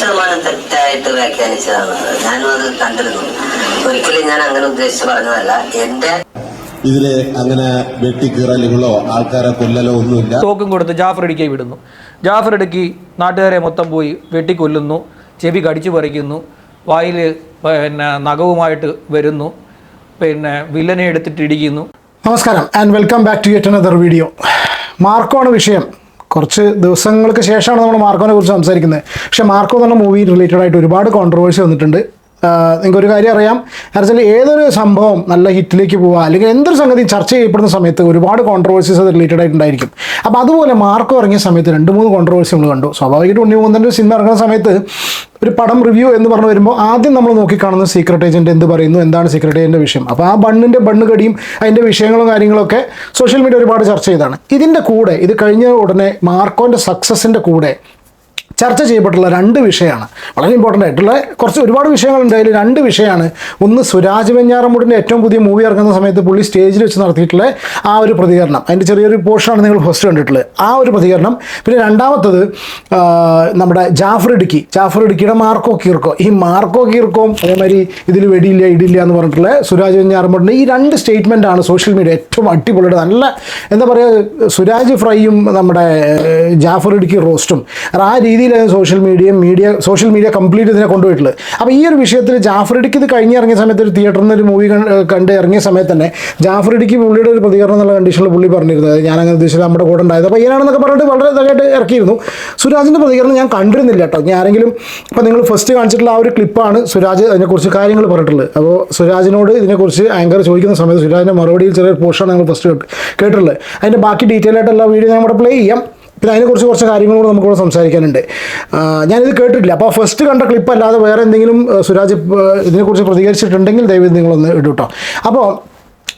ശതമാനം തെറ്റായിട്ട് വ്യാഖ്യാനിച്ചതാണ്. ഞാനും അത് കണ്ടിരുന്നു. ഒരിക്കലും ഞാൻ അങ്ങനെ ഉദ്ദേശിച്ച് പറഞ്ഞതല്ല. എന്റെ ഇതിൽ അങ്ങനെ വെട്ടിക്കീറലുകളോ ആൾക്കാരെ കൊല്ലലോ ഒന്നുമില്ല. തോക്കും കൊടുത്ത് ജാഫർ ഇടുക്കി വിടുന്നു. ജാഫർ ഇടുക്കി നാട്ടുകാരെ മൊത്തം പോയി വെട്ടിക്കൊല്ലുന്നു. ചെവി കടിച്ചു പറിക്കുന്നു. വായിൽ പിന്നെ നഖവുമായിട്ട് വരുന്നു. പിന്നെ വില്ലനെ എടുത്തിട്ട് ഇടിക്കുന്നു. നമസ്കാരം and welcome back to yet another video മാർക്കോണ് വിഷയം. കുറച്ച് ദിവസങ്ങൾക്ക് ശേഷമാണ് നമ്മൾ മാർക്കോനെ കുറിച്ച് സംസാരിക്കുന്നത്. പക്ഷേ മാർക്കോ എന്നുള്ള മൂവി റിലേറ്റഡ് ആയിട്ട് ഒരുപാട് കോൺട്രവേഴ്സി വന്നിട്ടുണ്ട്. നിങ്ങൾക്ക് ഒരു കാര്യം അറിയാം. എന്നുവെച്ചാൽ ഏതൊരു സംഭവം നല്ല ഹിറ്റിലേക്ക് പോവുക അല്ലെങ്കിൽ എന്തൊരു സംഗതി ചർച്ച ചെയ്യപ്പെടുന്ന സമയത്ത് ഒരുപാട് കോൺട്രവേഴ്സീസ് അത് റിലേറ്റഡ് ആയിട്ടുണ്ടായിരിക്കും. അപ്പോൾ അതുപോലെ മാർക്ക് ഇറങ്ങിയ സമയത്ത് രണ്ട് മൂന്ന് കോൺട്രവേഴ്സി നമ്മൾ കണ്ടു. സ്വാഭാവികമായിട്ട് ഉണ്ണിമൂന്നന്റെ സിനിമ ഇറങ്ങുന്ന സമയത്ത് ഒരു പടം റിവ്യൂ എന്ന് പറഞ്ഞു വരുമ്പോൾ ആദ്യം നമ്മൾ നോക്കിക്കാണുന്നത് സീക്രട്ട് ഏജന്റ് എന്ത് പറയുന്നു എന്താണ് സീക്രട്ട് ഏജന്റിന്റെ വിഷയം. അപ്പോൾ ആ ബണ്ണിന്റെ ബണ്ണ് കടിയും അതിന്റെ വിഷയങ്ങളും കാര്യങ്ങളൊക്കെ സോഷ്യൽ മീഡിയ ഒരുപാട് ചർച്ച ചെയ്താണ്. ഇതിന്റെ കൂടെ ഇത് കഴിഞ്ഞ ഉടനെ മാർക്കോന്റെ സക്സസിന്റെ കൂടെ ചർച്ച ചെയ്യപ്പെട്ടുള്ള രണ്ട് വിഷയമാണ്. വളരെ ഇമ്പോർട്ടന്റ് ആയിട്ടുള്ള കുറച്ച് ഒരുപാട് വിഷയങ്ങൾ അതിൽ രണ്ട് വിഷയമാണ്. ഒന്ന് സുരാജ് വെഞ്ഞാറമൂടിന്റെ ഏറ്റവും പുതിയ മൂവി ഇറങ്ങുന്ന സമയത്ത് പുള്ളി സ്റ്റേജിൽ വെച്ച് നടത്തിയിട്ടുള്ള ആ ഒരു പ്രതികരണം. അതിന്റെ ചെറിയൊരു പോർഷനാണ് നിങ്ങൾ ഫസ്റ്റ് കണ്ടിട്ടുള്ളത്. ആ ഒരു പ്രതികരണം. പിന്നെ രണ്ടാമത്തത് നമ്മുടെ ജാഫർ ഇടുക്കി. ജാഫർ ഇടുക്കിയുടെ മാർക്കോ കീർക്കോ. ഈ മാർക്കോ കീർക്കോം അതേമാതിരി ഇതിൽ വെടിയില്ല ഇടില്ല എന്ന് പറഞ്ഞിട്ടുള്ള സുരാജ് വെഞ്ഞാറമൂടിന്റെ ഈ രണ്ട് സ്റ്റേറ്റ്മെന്റ് ആണ് സോഷ്യൽ മീഡിയ ഏറ്റവും അടിപൊളിയുടെ നല്ല എന്താ പറയുക സുരാജ് ഫ്രൈയും നമ്മുടെ ജാഫർ ഇടുക്കി റോസ്റ്റും ആ രീതിയിലാണ് social media media social media complete ഇതിനെ കൊണ്ടുപോയിട്ടുള്ളത്. അപ്പോൾ ഈ ഒരു വിഷയത്തിൽ ജാഫറിഡിക്ക് ഇത് കഴിഞ്ഞ് ഇറങ്ങിയ സമയത്ത് ഒരു തിയേറ്ററിൽ ഒരു മൂവി കണ്ട് ഇറങ്ങിയ സമയത്ത് തന്നെ ജാഫറിഡിക്ക് പുള്ളിയുടെ ഒരു പ്രതികരണം എന്നുള്ള കണ്ടീഷനിൽ പുള്ളി പറഞ്ഞിരുന്നത്. ഞാൻ അങ്ങനെ ഉദ്ദേശിച്ചത് നമ്മുടെ കൂടെ ഉണ്ടായത്. അപ്പോൾ ഇങ്ങനെയാണെന്നൊക്കെ പറഞ്ഞിട്ട് വളരെ ഇതായിട്ട് ഇറക്കിയിരുന്നു. സുരാജിന്റെ പ്രതികരണം ഞാൻ കണ്ടിരുന്നില്ല കേട്ടോ. ഞാൻ ആരെങ്കിലും ഇപ്പോൾ നിങ്ങൾ ഫസ്റ്റ് കാണിച്ചിട്ടുള്ള ആ ഒരു ക്ലിപ്പാണ് സുരാജ് അതിനെക്കുറിച്ച് കാര്യങ്ങൾ പറഞ്ഞിട്ടുള്ളത്. അപ്പോൾ സുരാജിനോട് ഇതിനെക്കുറിച്ച് ആങ്കർ ചോദിക്കുന്ന സമയത്ത് സുരാജിന്റെ മറുപടിയിൽ ചെറിയൊരു പോർഷനാണ് ഞങ്ങൾ ഫസ്റ്റ് കേട്ട് കേട്ടിട്ടുള്ളത്. അതിന്റെ ബാക്കി ഡീറ്റെയിൽ ആയിട്ടുള്ള വീഡിയോ ഞാൻ ഇവിടെ പ്ലേ ചെയ്യാം. പിന്നെ അതിനെക്കുറിച്ച് കുറച്ച് കാര്യങ്ങൾ കൂടെ നമുക്കിവിടെ സംസാരിക്കാനുണ്ട്. ഞാനിത് കേട്ടിട്ടില്ല. അപ്പോൾ ഫസ്റ്റ് കണ്ട ക്ലിപ്പ് അല്ലാതെ വേറെ എന്തെങ്കിലും സുരാജ് ഇതിനെക്കുറിച്ച് പ്രതികരിച്ചിട്ടുണ്ടെങ്കിൽ ദയവ് നിങ്ങളൊന്ന് ഇടൂട്ടോ. അപ്പോൾ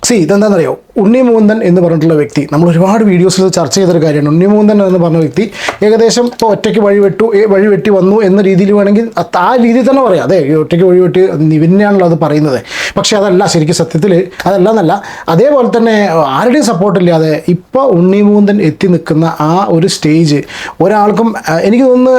സി ഇതെന്താണെന്നറിയോ ഉണ്ണി മൂന്തൻ എന്ന് പറഞ്ഞിട്ടുള്ള വ്യക്തി. നമ്മൾ ഒരുപാട് വീഡിയോസിൽ ചർച്ച ചെയ്തൊരു കാര്യമാണ്. ഉണ്ണി മൂന്തൻ എന്ന് പറഞ്ഞ വ്യക്തി ഏകദേശം ഇപ്പോൾ ഒറ്റയ്ക്ക് വഴിവെട്ടു വഴിവെട്ടി വന്നു എന്ന രീതിയിൽ വേണമെങ്കിൽ ആ രീതിയിൽ തന്നെ പറയാം. അതെ ഒറ്റയ്ക്ക് വഴിവെട്ടി നിവിനെയാണല്ലോ അത് പറയുന്നത്. പക്ഷേ അതല്ല ശരിക്കും സത്യത്തിൽ അതല്ല എന്നല്ല അതേപോലെ തന്നെ ആരുടെയും സപ്പോർട്ടില്ലാതെ ഇപ്പോൾ ഉണ്ണി മൂന്തൻ എത്തി നിൽക്കുന്ന ആ ഒരു സ്റ്റേജ് ഒരാൾക്കും എനിക്ക് തോന്നുന്നു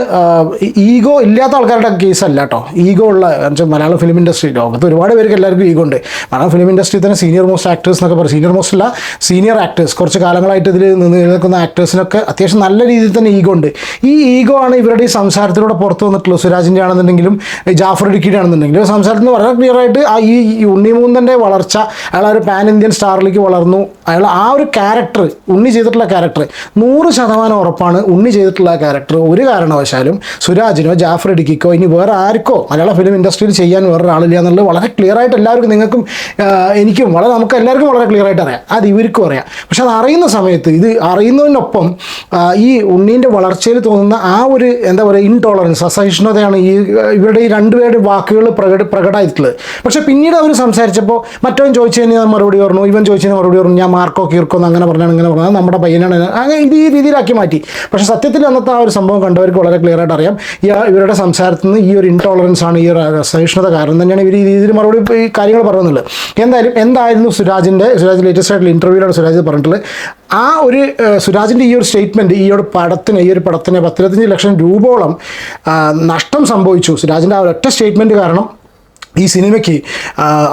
ഈഗോ ഇല്ലാത്ത ആൾക്കാരുടെ കേസല്ല കേട്ടോ. ഈഗോ ഉള്ള മലയാളം ഫിലിം ഇൻഡസ്ട്രി ലോകത്ത് ഒരുപാട് പേർക്ക് എല്ലാവർക്കും ഈഗോ ഉണ്ട്. മലയാളം ഫിലിം ഇൻഡസ്ട്രി തന്നെ സീനിയർ മോസ്റ്റ് ആക്ടേഴ്സ് എന്നൊക്കെ പറയും. സീനിയർ മോസ്റ്റ് അല്ല സീനിയർ ആക്ടേഴ്സ് കുറച്ച് കാലങ്ങളായിട്ട് ഇതിൽ നിന്ന് നിൽക്കുന്ന ആക്ടേഴ്സിനൊക്കെ അത്യാവശ്യം നല്ല രീതിയിൽ തന്നെ ഈഗോ ഉണ്ട്. ഈ ഈഗോ ആണ് ഇവരുടെ ഈ സംസാരത്തിലൂടെ പുറത്ത് വന്നിട്ടുള്ളത്. സുരാജിന്റെ ആണെന്നുണ്ടെങ്കിലും ജാഫർ ഇടുക്കിയുടെ ആണെന്നുണ്ടെങ്കിലും. സംസാരത്തിൽ നിന്ന് വളരെ ക്ലിയർ ആയിട്ട് ആ ഈ ഉണ്ണിമൂന്നന്റെ വളർച്ച അയാൾ ഒരു പാൻ ഇന്ത്യൻ സ്റ്റാറിലേക്ക് വളർന്നു. അയാൾ ആ ഒരു ക്യാരക്ടർ ഉണ്ണി ചെയ്തിട്ടുള്ള ക്യാരക്ടർ നൂറ് ശതമാനം ഉറപ്പാണ് ഉണ്ണി ചെയ്തിട്ടുള്ള ക്യാരക്ടർ ഒരു കാരണവശാലും സുരാജിനോ ജാഫർ ഇടുക്കിക്കോ ഇനി വേറെ ആർക്കോ മലയാള ഫിലിം ഇൻഡസ്ട്രിയിൽ ചെയ്യാൻ വേറൊരാളില്ല എന്നുള്ളത് വളരെ ക്ലിയർ ആയിട്ട് എല്ലാവർക്കും നിങ്ങൾക്കും എനിക്കും വളരെ നമുക്ക് എല്ലാവർക്കും വളരെ ക്ലിയർ ആയിട്ട് അറിയാം അത് ഇവർക്കും അറിയാം പക്ഷെ അത് അറിയുന്ന സമയത്ത് ഇത് അറിയുന്നതിനൊപ്പം ഈ ഉണ്ണീന്റെ വളർച്ചയിൽ തോന്നുന്ന ആ ഒരു എന്താ പറയുക ഇൻടോളറൻസ് അസഹിഷ്ണുതയാണ് ഈ ഇവരുടെ ഈ രണ്ടുപേരുടെ വാക്കുകൾ പ്രകട പ്രകടമായിട്ടുള്ളത്. പക്ഷേ പിന്നീട് അവർ സംസാരിച്ചപ്പോൾ മറ്റവൻ ചോദിച്ചു ഞാൻ മറുപടി പറഞ്ഞു ഇവൻ ചോദിച്ചു കഴിഞ്ഞാൽ മറുപടി പറഞ്ഞു ഞാൻ മാർക്കോ കീർക്കോ അങ്ങനെ പറഞ്ഞാണ് ഇങ്ങനെ പറഞ്ഞത് നമ്മുടെ പയ്യനാണ് അങ്ങനെ ഇത് ഈ രീതിയിലാക്കി മാറ്റി. പക്ഷേ സത്യത്തിൽ അന്നത്തെ ആ ഒരു സംഭവം കണ്ടവർക്ക് വളരെ ക്ലിയർ ആയിട്ട് അറിയാം. ഇവരുടെ സംസാരത്തിൽ നിന്ന് ഈ ഒരു ഇൻടോളറൻസ് ആണ് ഈ ഒരു അസഹിഷ്ണുത കാരണം തന്നെയാണ് ഇവർ ഈ രീതിയിൽ മറുപടി ഈ കാര്യങ്ങൾ പറയുന്നുള്ളത് എന്തായാലും എന്തായിരുന്നു സുരാജിന്റെ സുരാജ് ലേറ്റസ്റ്റ് ആയിട്ടുള്ള ഇന്റർവ്യൂലാണ് സുരാജ് പറഞ്ഞിട്ടുള്ളത്. ആ ഒരു സുരാജിന്റെ ഈ ഒരു സ്റ്റേറ്റ്മെന്റ് ഈ ഒരു പടത്തിന് ഈ ഒരു പടത്തിന് പത്തിരുപത്തഞ്ച് ലക്ഷം രൂപയോളം നഷ്ടം സംഭവിച്ചു സുരാജിന്റെ ആ ഒരൊറ്റ സ്റ്റേറ്റ്മെന്റ് കാരണം ഈ സിനിമയ്ക്ക്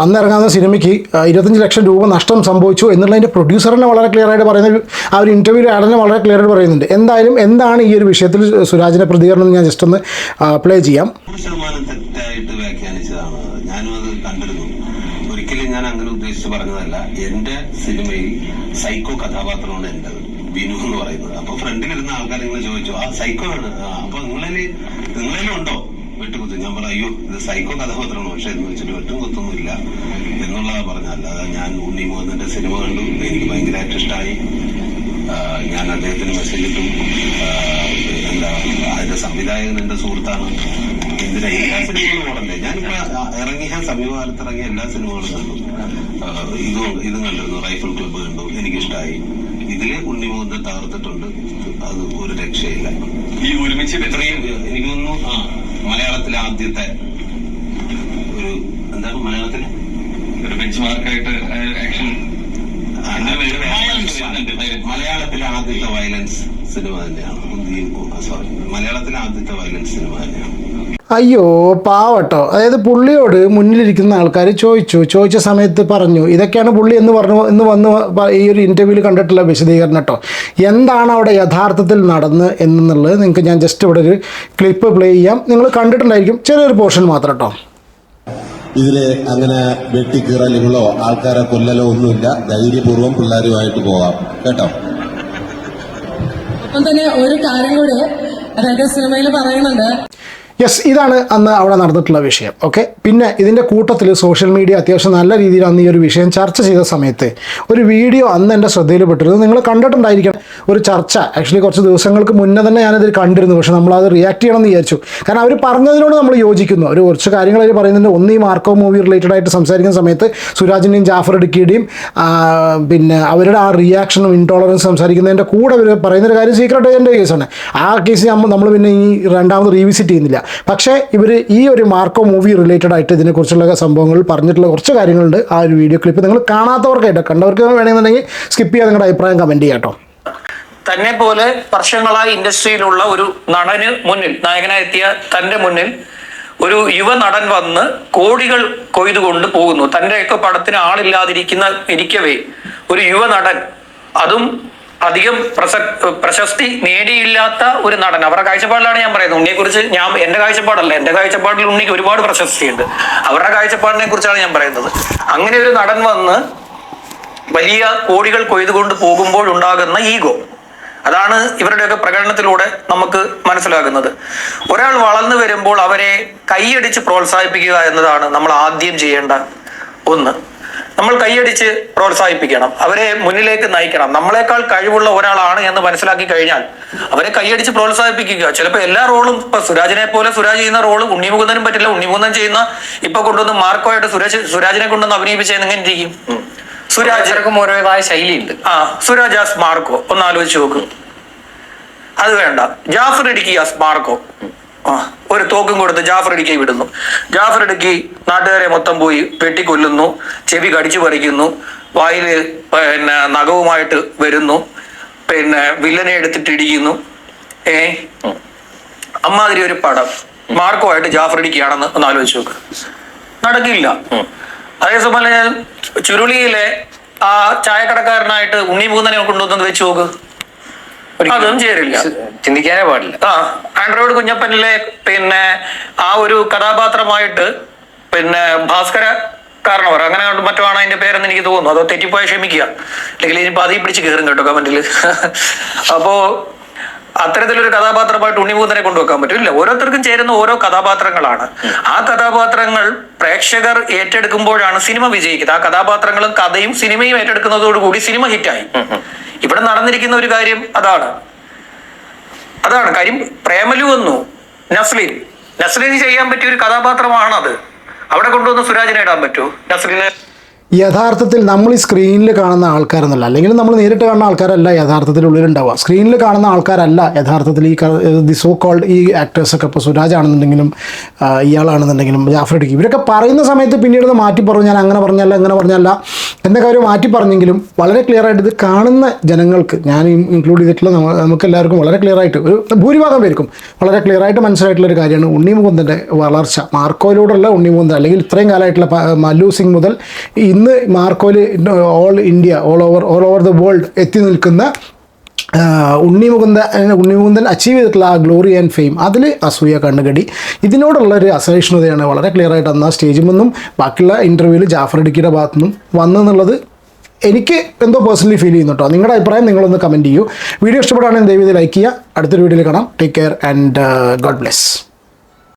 അന്നിറങ്ങാവുന്ന സിനിമയ്ക്ക് ഇരുപത്തഞ്ച് ലക്ഷം രൂപ നഷ്ടം സംഭവിച്ചു എന്നുള്ളതിന്റെ പ്രൊഡ്യൂസറിനെ വളരെ ക്ലിയർ ആയിട്ട് പറയുന്ന ആ ഒരു ഇന്റർവ്യൂവിൽ ആടനെ വളരെ ക്ലിയർ ആയിട്ട് പറയുന്നുണ്ട്. എന്തായാലും എന്താണ് ഈ ഒരു വിഷയത്തിൽ സുരാജിന്റെ പ്രതികരണം ഞാൻ ജസ്റ്റ് ഒന്ന് പ്ലേ ചെയ്യാം. ഞാനും അത് കണ്ടിരുന്നു. ഒരിക്കലും ഞാൻ അങ്ങനെ ഉദ്ദേശിച്ച് പറഞ്ഞതല്ല. എന്റെ സിനിമയിൽ സൈക്കോ കഥാപാത്രമാണ് എന്റേത് ബിനു എന്ന് പറയുന്നത്. അപ്പൊ ഫ്രണ്ടിലിരുന്ന ആൾക്കാർ ഇങ്ങനെ ചോദിച്ചു ആ സൈക്കോ ആണ്? അപ്പൊ നിങ്ങളിൽ നിങ്ങളിലും ഉണ്ടോ? വെട്ടുകുത്ത്. ഞാൻ പറഞ്ഞു അയ്യോ ഇത് സൈക്കോ കഥാപാത്രമാണ്. പക്ഷെ എന്ന് വെച്ചിട്ട് വെട്ടും കുത്തൊന്നുമില്ല. എന്നുള്ളതാ പറഞ്ഞല്ല ഞാൻ ഉണ്ണി മോഹനന്റെ സിനിമ കണ്ടു. എനിക്ക് ഭയങ്കരമായിട്ട് ഇഷ്ടമായി ഞാൻ അദ്ദേഹത്തിന് മെസ്സേജ് ഇട്ടു. എന്താ അതിന്റെ സംവിധായകൻ എന്റെ സുഹൃത്താണ്. എന്തിനാ എല്ലാ സിനിമകളും ഓടണ്ടേ? ഞാനിപ്പോ ഇറങ്ങിയ സമീപകാലത്ത് ഇറങ്ങിയ എല്ലാ സിനിമകളും കണ്ടു. ഇത് ഇതും ഇതും കണ്ടിരുന്നു. റൈഫിൾ ക്ലബ്ബ് കണ്ടു. എനിക്കിഷ്ടമായി ഇതിൽ ഉണ്ണിമുഖത്തെ തകർത്തിട്ടുണ്ട്. അത് ഒരു രക്ഷയില്ല. ഈ ഒരുമിച്ച് ഇത്രയും എനിക്ക് തോന്നുന്നു ആ മലയാളത്തിലെ ആദ്യത്തെ ഒരു എന്താണ് മലയാളത്തിലെ? ഒരു ബെഞ്ച് മാർക്കായിട്ട് ആക്ഷൻ മലയാളത്തിലെ ആദ്യത്തെ വയലൻസ് സിനിമ തന്നെയാണ്. സോറി മലയാളത്തിലെ ആദ്യത്തെ വയലൻസ് സിനിമ തന്നെയാണ്. അയ്യോ പാവട്ടോ. അതായത് പുള്ളിയോട് മുന്നിലിരിക്കുന്ന ആൾക്കാർ ചോദിച്ചു. ചോദിച്ച സമയത്ത് പറഞ്ഞു ഇതൊക്കെയാണ് പുള്ളി എന്ന് പറഞ്ഞു എന്ന് വന്ന് ഈ ഒരു ഇന്റർവ്യൂവിൽ കണ്ടിട്ടുള്ള വിശദീകരണം കേട്ടോ എന്താണ് അവിടെ യഥാർത്ഥത്തിൽ നടന്ന് എന്നുള്ളത് നിങ്ങൾക്ക് ഞാൻ ജസ്റ്റ് ഇവിടെ ഒരു ക്ലിപ്പ് പ്ലേ ചെയ്യാം. നിങ്ങൾ കണ്ടിട്ടുണ്ടായിരിക്കും ചെറിയൊരു പോർഷൻ മാത്രം കേട്ടോ ഇതിൽ അങ്ങനെ വെട്ടിക്കീറലുകളോ ആൾക്കാരെ കൊല്ലലോ ഒന്നുമില്ല. ധൈര്യപൂർവം പിള്ളേരുമായിട്ട് പോകാം. കേട്ടോ? ഒപ്പം തന്നെ ഒരു കാര്യം കൂടെ അതായത് സിനിമയിൽ പറയുന്നുണ്ട്. യെസ് ഇതാണ് അന്ന് അവിടെ നടന്നിട്ടുള്ള വിഷയം. ഓക്കെ പിന്നെ ഇതിന്റെ കൂട്ടത്തിൽ സോഷ്യൽ മീഡിയ അത്യാവശ്യം നല്ല രീതിയിൽ അന്ന് ഈ ഒരു വിഷയം ചർച്ച ചെയ്ത സമയത്ത് ഒരു വീഡിയോ അന്ന് എന്റെ ശ്രദ്ധയിൽപ്പെട്ടിരുന്നു നിങ്ങൾ കണ്ടിട്ടുണ്ടായിരിക്കണം ഒരു ചർച്ച. ആക്ച്വലി കുറച്ച് ദിവസങ്ങൾക്ക് മുന്നേ തന്നെ ഞാനതിൽ കണ്ടിരുന്നു പക്ഷെ നമ്മൾ അത് റിയാക്ട് ചെയ്യണമെന്ന് വിചാരിച്ചു. കാരണം അവർ പറഞ്ഞതിനോട് നമ്മൾ യോജിക്കുന്നു. ഒരു കുറച്ച് കാര്യങ്ങൾ അവർ പറയുന്നുണ്ട്. ഒന്ന് ഈ മാർക്കോ മൂവി റിലേറ്റഡ് ആയിട്ട് സംസാരിക്കുന്ന സമയത്ത് സുരാജിന്റെയും ജാഫർ ഇടുക്കിയുടെയും പിന്നെ അവരുടെ ആ റിയാക്ഷനും ഇൻടോളറൻസ് സംസാരിക്കുന്നതിന്റെ കൂടെ അവർ പറയുന്നൊരു കാര്യം സീക്രട്ട് ഏജന്റെ കേസാണ് ആ കേസ് നമ്മൾ പിന്നെ ഈ രണ്ടാമത് റീവിസിറ്റ് ചെയ്യുന്നില്ല. പക്ഷേ ഇവർ ഈ ഒരു മാർക്കോ മൂവി റിലേറ്റഡ് ആയിട്ട് ഇതിനെക്കുറിച്ചുള്ള സംഭവങ്ങൾ പറഞ്ഞിട്ടുള്ള കുറച്ച് കാര്യങ്ങളുണ്ട്. ആ ഒരു വീഡിയോ ക്ലിപ്പ് നിങ്ങൾ കാണാത്തവർക്കായിട്ട് കണ്ടവർക്ക് വേണമെന്നുണ്ടെങ്കിൽ സ്കിപ്പ് ചെയ്യാൻ നിങ്ങളുടെ അഭിപ്രായം കമന്റ് ചെയ്യാം കേട്ടോ. തന്നെ പോലെ വർഷങ്ങളായി ഇൻഡസ്ട്രിയിലുള്ള ഒരു നടന് മുന്നിൽ നായകനായി എത്തിയ തന്റെ മുന്നിൽ ഒരു യുവ നടൻ വന്ന് കോടികൾ കൊയ്തുകൊണ്ട് പോകുന്നു. തന്റെയൊക്കെ പടത്തിന് ആളില്ലാതിരിക്കുന്ന ഇരിക്കവേ ഒരു യുവ നടൻ. അതും അധികം പ്രശസ്തി നേടിയില്ലാത്ത ഒരു നടൻ. അവരുടെ കാഴ്ചപ്പാടിലാണ് ഞാൻ പറയുന്നത്. ഉണ്ണിയെ കുറിച്ച് ഞാൻ എന്റെ കാഴ്ചപ്പാടല്ല. എന്റെ കാഴ്ചപ്പാടിൽ ഉണ്ണിക്ക് ഒരുപാട് പ്രശസ്തിയുണ്ട്. അവരുടെ കാഴ്ചപ്പാടിനെ കുറിച്ചാണ് ഞാൻ പറയുന്നത്. അങ്ങനെ ഒരു നടൻ വന്ന് വലിയ കോടികൾ കൊയ്തുകൊണ്ട് പോകുമ്പോൾ ഉണ്ടാകുന്ന ഈഗോ. അതാണ് ഇവരുടെയൊക്കെ പ്രകടനത്തിലൂടെ നമുക്ക് മനസ്സിലാകുന്നത്. ഒരാൾ വളർന്നു വരുമ്പോൾ അവരെ കൈയടിച്ച് പ്രോത്സാഹിപ്പിക്കുക എന്നതാണ് നമ്മൾ ആദ്യം ചെയ്യേണ്ട ഒന്ന്. നമ്മൾ കൈയടിച്ച് പ്രോത്സാഹിപ്പിക്കണം അവരെ മുന്നിലേക്ക് നയിക്കണം. നമ്മളെക്കാൾ കഴിവുള്ള ഒരാളാണ് എന്ന് മനസ്സിലാക്കി കഴിഞ്ഞാൽ അവരെ കൈയടിച്ച് പ്രോത്സാഹിപ്പിക്കുക. ചിലപ്പോൾ എല്ലാ റോളും ഇപ്പൊ സുരാജിനെ പോലെ സുരാജ് ചെയ്യുന്ന റോൾ ഉണ്ണിമുകുന്ദനും പറ്റില്ല. ഉണ്ണിമുകുന്ദൻ ചെയ്യുന്ന ഇപ്പൊ കൊണ്ടുവന്ന് മാർക്കോയായിട്ട് സുരാജ് സുരാജിനെ കൊണ്ടുവന്ന് അഭിനയിപ്പിച്ചാൽ എങ്ങനെ ഇരിക്കും? സുരാജ് ഓരോതായ ശൈലിയുണ്ട്. ആ സുരാജ് ആസ് മാർക്കോ ഒന്ന് ആലോചിച്ച് നോക്ക്. അത് വേണ്ട. ജാഫർ ഇടുക്കി ആസ് മാർക്കോ ഒരു തോക്കും കൊടുത്ത് ജാഫർ ഇടുക്കി വിടുന്നു. ജാഫർ ഇടുക്കി നാട്ടുകാരെ മൊത്തം പോയി വെട്ടിക്കൊല്ലുന്നു ചെവി കടിച്ചു പറിക്കുന്നു വായിൽ പിന്നെ നഖവുമായിട്ട് വരുന്നു പിന്നെ വില്ലനെ എടുത്തിട്ട് ഇടിക്കുന്നു. ഏ? അമ്മാതിരി ഒരു പടം. മാർക്കോ ആയിട്ട് ജാഫർ ഇടുക്കിയാണെന്ന് ഒന്ന് ആലോചിച്ച് നോക്ക്. നടക്കില്ല. അതേസമയം ചുരുളിയിലെ ആ ചായക്കടക്കാരനായിട്ട് ഉണ്ണി മൂന്നനെ കൊണ്ടുവന്നത് വെച്ച് നോക്ക്. അതും ചേരില്ല ചിന്തിക്കാനേ പാടില്ല. ആ ആൻഡ്രോയിഡ് കുഞ്ഞപ്പനിലെ പിന്നെ ആ ഒരു കഥാപാത്രമായിട്ട് പിന്നെ ഭാസ്കര കാരണവർ അങ്ങനെ മറ്റുമാണ് മറ്റോ ആണ് അതിന്റെ പേരെന്ന് എനിക്ക് തോന്നുന്നു. അതോ തെറ്റിപ്പോയ ക്ഷമിക്കുക. അല്ലെങ്കിൽ ഇനിയിപ്പോ അതീ പിടിച്ച് കയറും കേട്ടോ കമന്റിൽ അപ്പോ അത്തരത്തിലൊരു കഥാപാത്രമായിട്ട് ഉണ്ണിമൂതനെ കൊണ്ടുവെക്കാൻ പറ്റില്ല ഓരോരുത്തർക്കും ചേരുന്ന ഓരോ കഥാപാത്രങ്ങളാണ്. ആ കഥാപാത്രങ്ങൾ പ്രേക്ഷകർ ഏറ്റെടുക്കുമ്പോഴാണ് സിനിമ വിജയിക്കുന്നത്. ആ കഥാപാത്രങ്ങളും കഥയും സിനിമയും ഏറ്റെടുക്കുന്നതോടുകൂടി സിനിമ ഹിറ്റായി. ഇവിടെ നടന്നിരിക്കുന്ന ഒരു കാര്യം അതാണ്. അതാണ് കാര്യം പ്രേമലു വന്നു നസ്ലിൻ. നസ്ലിന് ചെയ്യാൻ പറ്റിയ ഒരു കഥാപാത്രമാണത്. അവിടെ കൊണ്ടുവന്ന് സുരാജിനെ ഇടാൻ പറ്റുമോ? നസ്ലിനെ യഥാർത്ഥത്തിൽ നമ്മൾ ഈ സ്ക്രീനിൽ കാണുന്ന ആൾക്കാരെന്നല്ല അല്ലെങ്കിൽ നമ്മൾ നേരിട്ട് കാണുന്ന ആൾക്കാരല്ല യഥാർത്ഥത്തിൽ ഉള്ളിലുണ്ടാവുക സ്ക്രീനിൽ കാണുന്ന ആൾക്കാരല്ല യഥാർത്ഥത്തിൽ ഈ ദി സോ കോൾഡ് ഈ ആക്ടേഴ്സൊക്കെ ഇപ്പോൾ സുരാജ് ആണെന്നുണ്ടെങ്കിലും ഇയാളാണെന്നുണ്ടെങ്കിലും ജാഫർ ഇടുക്കി ഇവരൊക്കെ പറയുന്ന സമയത്ത് പിന്നീട് മാറ്റി പറഞ്ഞു. ഞാൻ അങ്ങനെ പറഞ്ഞല്ല അങ്ങനെ പറഞ്ഞല്ല എന്നൊക്കെ അവർ മാറ്റി പറഞ്ഞെങ്കിലും വളരെ ക്ലിയർ ആയിട്ട് ഇത് കാണുന്ന ജനങ്ങൾക്ക് ഞാൻ ഇൻക്ലൂഡ് ചെയ്തിട്ടുള്ള നമുക്ക് എല്ലാവർക്കും വളരെ ക്ലിയർ ആയിട്ട് ഒരു ഭൂരിഭാഗം പേർക്കും വളരെ ക്ലിയർ ആയിട്ട് മനസ്സിലായിട്ടുള്ള ഒരു കാര്യമാണ് ഉണ്ണിമുകുന്ദന്റെ വളർച്ച. മാർക്കോയിലൂടെയുള്ള ഉണ്ണിമുകുന്ദൻ അല്ലെങ്കിൽ ഇത്രയും കാലമായിട്ടുള്ള മല്ലു സിംഗ് മുതൽ ഇന്ന് മാർക്കോയിൽ all India all over all over the world എത്തി നിൽക്കുന്ന ഉണ്ണി ആ, ഉണ്ണിമുകുന്ദ ഉണ്ണിമുകുന്ദൻ അച്ചീവ് ചെയ്തിട്ടുള്ള ആ ഗ്ലോറി ആൻഡ് ഫെയിം. അതിൽ അസൂയ കണ്ണുകടി. ഇതിനോടുള്ള ഒരു അസഹിഷ്ണുതയാണ് വളരെ ക്ലിയർ ആയിട്ട് അന്ന് ആ സ്റ്റേജിൽ നിന്നും ബാക്കിയുള്ള ഇന്റർവ്യൂവിൽ ജാഫർ ഇടുക്കിയുടെ ഭാഗത്തു നിന്നും വന്നെന്നുള്ളത് എനിക്ക് എന്തോ പേഴ്സണലി ഫീൽ ചെയ്യുന്നു കേട്ടോ നിങ്ങളുടെ അഭിപ്രായം നിങ്ങളൊന്ന് കമന്റ് ചെയ്യൂ. വീഡിയോ ഇഷ്ടപ്പെടുകയാണെങ്കിൽ ദയവ് ലൈക്ക് ചെയ്യുക. അടുത്തൊരു വീഡിയോയിൽ കാണാം. Take care and God bless